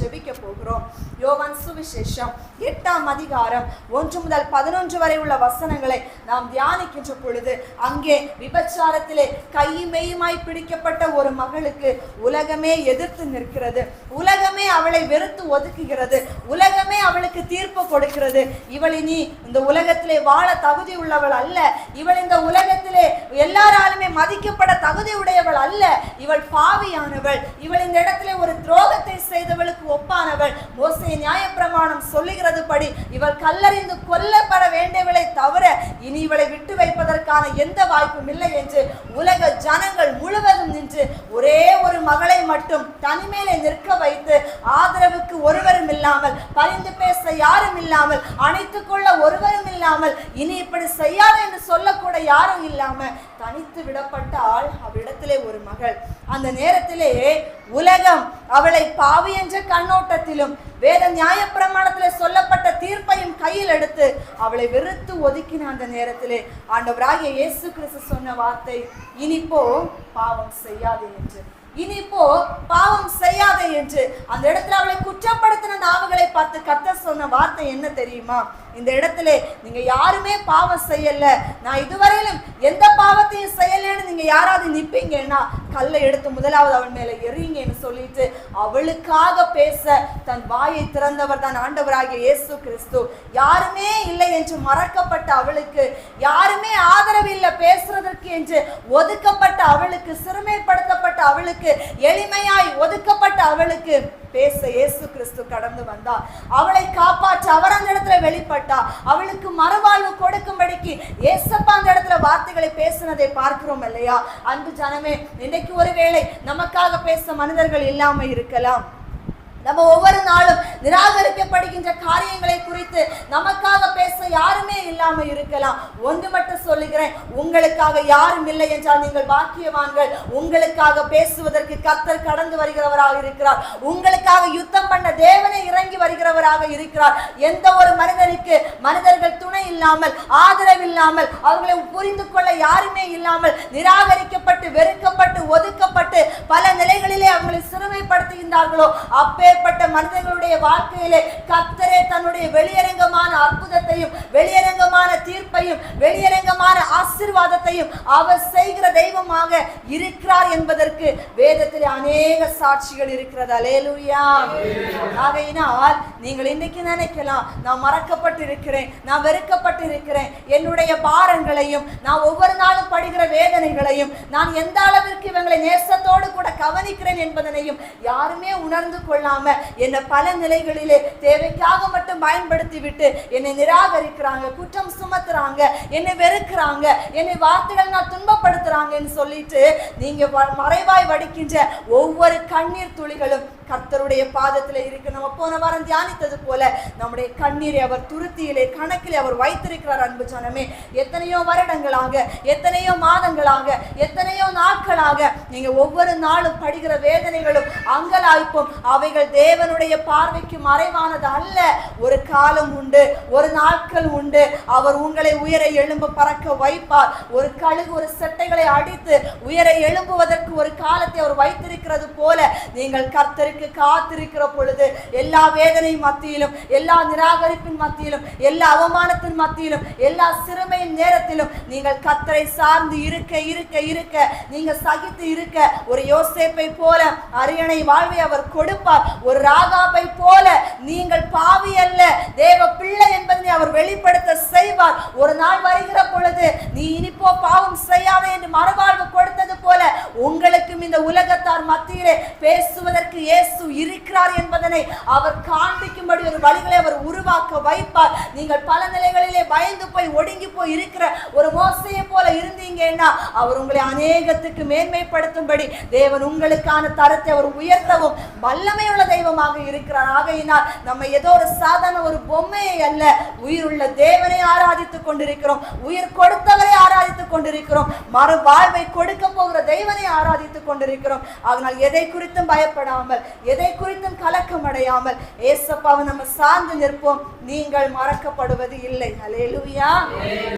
ஜெபிக்க போகிறோம். யோவான் சுவிசேஷம் எட்டாம் அதிகாரம் ஒன்று முதல் பதினொன்று வரை உள்ள வசனங்களை நாம் தியானிக்கின்ற பொழுது அங்கே விபச்சாரத்திலே கையும் பிடிக்கப்பட்ட ஒரு மகளுக்கு உலகமே எதிர்த்து நிற்கிறது. உலகமே அவளை வெறுத்து ஒதுக்குகிறது. உலகமே அவளுக்கு தீர்ப்பு கொடுக்கிறது. இவளை நீ இந்த உலகத்திலே வாழ தகுதி உள்ளவள் அல்ல. இவள் இந்த உலகத்திலே எல்லாராலுமே மதிக்கப்பட தகுதி உடையவள் அல்ல. இவள் பாவியானவள். இவள் இந்த இடத்துல ஒரு துரோகத்தை செய்தவளுக்கு ஒப்பானவள். நியாய நியாயப்பிரமாணம் சொல்லுகிறது படி இவள் கல்லறிந்து கொல்லப்பட வேண்டியவளை தவிர இனி இவளை விட்டு வைப்பதற்கான எந்த வாய்ப்பும் இல்லை என்று உலக ஜனங்கள் முழுவதும் நின்று ஒரே ஒரு மகளை மட்டும் தனிமையிலே நிற்க வைத்து ஆதரவுக்கு ஒருவரும் இல்லாமல் பரிந்து பேச யாரும் இல்லாமல் அணைத்துக்கொள்ள ஒருவரும் இல்லாமல் இனி இப்படி செய்யாத என்று சொல்லக்கூட யாரும் இல்லாமல் தனித்து விடப்பட்டால் அவளிடத்திலே ஒரு மகள். அந்த நேரத்திலே உலகம் அவளை பாவி என்ற கண்ணோட்டத்திலும் வேத நியாயப்பிரமாணத்திலே சொல்லப்பட்ட தீர்ப்பையும் கையில் எடுத்து அவளை வெறுத்து ஒதுக்கின அந்த நேரத்திலே ஆண்டவராகிய இயேசு கிறிஸ்து சொன்ன வார்த்தை இனிப்போ பாவம் செய்யாது என்று. இனிப்போ என்று. அந்த இடத்துல அவளை குற்றப்படுத்தின நாவுகளை பார்த்து கத்த சொன்ன வார்த்தை என்ன தெரியுமா? இந்த இடத்துல நீங்க யாருமே பாவம் செய்யல. நான் இதுவரையிலும் எந்த பாவத்தையும் செய்யலன்னு நீங்க யாராவது நிப்பீங்கன்னா கல்லை எடுத்து முதலாவது அவள் மேல எறியுங்கன்னு சொல்லிட்டு அவளுக்காக பேச தன் வாயை திறந்தவர் தான் ஆண்டவராகிய இயேசு கிறிஸ்து. யாருமே இல்லை என்று மறக்கப்பட்ட அவளுக்கு யாருமே ஆதரவு இல்லை பேசுறதற்கு என்று ஒதுக்கப்பட்ட அவளுக்கு சிறுமை ஒதுக்கப்பட்ட அவளுக்கு எளிமையாய் ஒதுக்கப்பட்ட அவளுக்கு பேச இயேசு கிறிஸ்து கடந்து வந்தார். அவளை காப்பாற்ற அவர் அந்த இடத்துல வெளிப்பட்டா அவளுக்கு மறுவாழ்வு கொடுக்கும்படிக்கு ஏசப்பா அந்த இடத்துல வார்த்தைகளை பேசினதை பார்க்கிறோம் இல்லையா? அன்பு ஜனமே இன்னைக்கு ஒருவேளை நமக்காக பேச மனிதர்கள் இல்லாம இருக்கலாம். நம்ம ஒவ்வொரு நாளும் நிராகரிக்கப்படுகின்ற காரியங்களை குறித்து நமக்காக பேச யாருமே இல்லாம இருக்கலாம். ஒன்று மட்டும் சொல்லுகிறேன். உங்களுக்காக யாரும் இல்லை என்றால் நீங்கள் பாக்கியவான்கள். உங்களுக்காக பேசுவதற்கு கத்தர் கடந்து வருகிறவராக இருக்கிறார். உங்களுக்காக யுத்தம் பண்ண தேவனை இறங்கி வருகிறவராக இருக்கிறார். எந்த ஒரு மனிதனுக்கு மனிதர்கள் துணை இல்லாமல் ஆதரவு இல்லாமல் அவர்களை புரிந்து கொள்ள யாருமே இல்லாமல் நிராகரிக்கப்பட்டு வெறுக்கப்பட்டு ஒதுக்கப்பட்டு பல நிலைகளிலே அவங்களை சிறுமைப்படுத்துகின்றார்களோ அப்பேற்பட்ட மனிதர்களுடைய வாழ்க்கையிலே கத்தரே தன்னுடைய வெளியரங்கமான அற்புதத்தையும் வெளியரங்கமான தீர்ப்பையும் வெளியரங்கமான ஆசிர்வாதத்தையும் அவர் செய்கிற தெய்வமாக இருக்கிறார் என்பதற்கு வேதத்தில் அநேக சாட்சிகள் இருக்கிறது. அலேலுயா ஆகையினால் நீங்கள் இன்னைக்கு நினைக்கலாம் நான் மறக்கப்பட்டு இருக்கிறேன் நான் வெறுக்கப்பட்டு இருக்கிறேன் என்னுடைய பாரங்களையும் நான் ஒவ்வொரு நாளும் படுகிற வேதனைகளையும் நான் எந்த அளவிற்கு இவங்களை நேசத்தோடு கூட கவனிக்கிறேன் என்பதனையும் யாருமே உணர்ந்து கொள்ளாம என்னை பல நிலைகளிலே தேவைக்காக மட்டும் பயன்படுத்தி விட்டு என்னை நிராகரிக்கிறாங்க குற்றம் சுமத்துறாங்க என்னை வெறுக்கிறாங்க என்னை வார்த்தைகள் நான் துன்பப்படுத்துறாங்கன்னு சொல்லிட்டு நீங்க வ- மறைவாய் வடிக்கின்ற ஒவ்வொரு கண்ணீர் துளிகளும் கர்த்தருடைய பாதத்தில் இருக்கு. நம்ம போன வாரம் தியானித்தது போல நம்முடைய கண்ணீரை அவர் துருத்தியிலே கணக்கிலே அவர் வைத்திருக்கிறார் அன்பு ஜனமே. எத்தனையோ வருடங்களாக எத்தனையோ மாதங்களாக எத்தனையோ நாட்களாக நீங்க ஒவ்வொரு நாளும் படுகிற வேதனைகளும் அங்கலாய்ப்பும் அவைகள் தேவனுடைய பார்வைக்கு மறைவானது அல்ல. ஒரு காலம் உண்டு ஒரு நாட்கள் உண்டு. அவர் உங்களை உயர எழும்ப பறக்க வைப்பார். ஒரு கழுகு ஒரு செட்டைகளை அடித்து உயர எழும்புவதற்கு ஒரு காலத்தை அவர் வைத்திருக்கிறது போல நீங்கள் கர்த்தருக்கு காத்திருக்கிற பொழுது எல்லா வேதனை மத்தியிலும் எல்லா நிராகரிப்பின் மத்தியிலும் எல்லா அவமானத்தின் மத்தியிலும் எல்லா சிறுமையின் நேரத்திலும் நீங்கள் கர்த்தரை சார்ந்து இருக்க இருக்க இருக்க. நீங்க சகித்து இருக்க. ஒரு யோசேப்பை போல அரியணை வாழ்வை அவர் கொடுப்பார். ஒரு ராகாபை போல நீங்கள் பாவி அல்ல. தேவ பிள்ளை என்பதை அவர் வெளிப்படுத்த செய்வார். ஒரு நாள் வருகிற பொழுது நீ இனிப்போ பாவம் செய்யாதே என்று மறுவாழ்வு கொடுத்து போல உங்களுக்கும் இந்த உலகத்தார் மத்தியிலே பேசுவதற்கு இயேசு இருக்கிறார் என்பதனை அவர் காண்பிக்கும்படி ஒரு வழிகளை அவர் உருவாக்க வைப்பார். நீங்கள் பல நிலைகளிலே பயந்து போய் ஒடுங்கி போய் இருக்கிற ஒரு மோசையை போல இருந்தீங்கன்னா அவர் உங்களை அநேகத்துக்கு மேன்மைப்படுத்தும்படி தேவன் உங்களுக்கான தரத்தை அவர் உயர்த்தவும் வல்லமையுள்ள தெய்வமாக இருக்கிறார். ஆகையினால் நம்ம ஏதோ ஒரு சாதாரண ஒரு பொம்மையை அல்ல உயிருள்ள தேவனை ஆராதித்துக் கொண்டிருக்கிறோம். உயிர் கொடுத்தவரை ஆராதித்துக் கொண்டிருக்கிறோம். மறு வாழ்வை கொடுக்க போகிற தெய்வனை ஆராதித்துக் கொண்டிருக்கிறோம். அதனால் எதை குறித்தும் பயப்படாமல் எதை குறித்தும் கலக்கம் அடையாமல் ஏசப்பாவை நம்ம சார்ந்து நிற்போம். நீங்கள் மறக்கப்படுவது இல்லை. அலேலுவியா